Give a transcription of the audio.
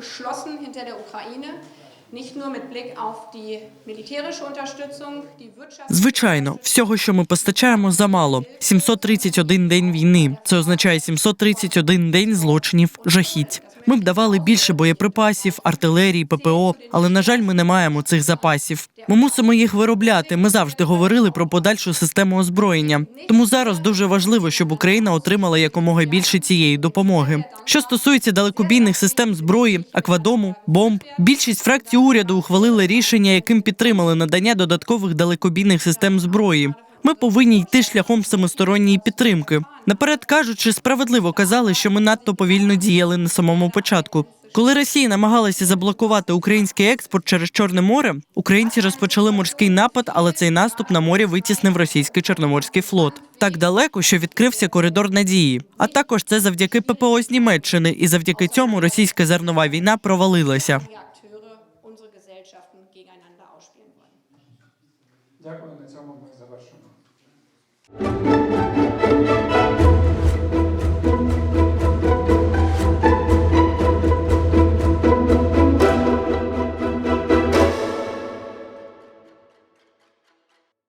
geschlossen hinter der Ukraine, Звичайно, всього, що ми постачаємо, замало. 731 день війни. Це означає 731 день злочинів, жахіть. Ми б давали більше боєприпасів, артилерії, ППО, але на жаль, ми не маємо цих запасів. Ми мусимо їх виробляти. Ми завжди говорили про подальшу систему озброєння. Тому зараз дуже важливо, щоб Україна отримала якомога більше цієї допомоги. Що стосується далекобійних систем зброї, аквадому, бомб, більшість фракцій уряду ухвалили рішення, яким підтримали надання додаткових далекобійних систем зброї. Ми повинні йти шляхом самосторонньої підтримки. Наперед кажучи, справедливо казали, що ми надто повільно діяли на самому початку. Коли Росія намагалася заблокувати український експорт через Чорне море, українці розпочали морський напад, але цей наступ на морі витіснив російський чорноморський флот так далеко, що відкрився коридор надії. А також це завдяки ППО з Німеччини, і завдяки цьому російська зернова війна провалилася. Wollen. Дякую. На цьому ми завершуємо.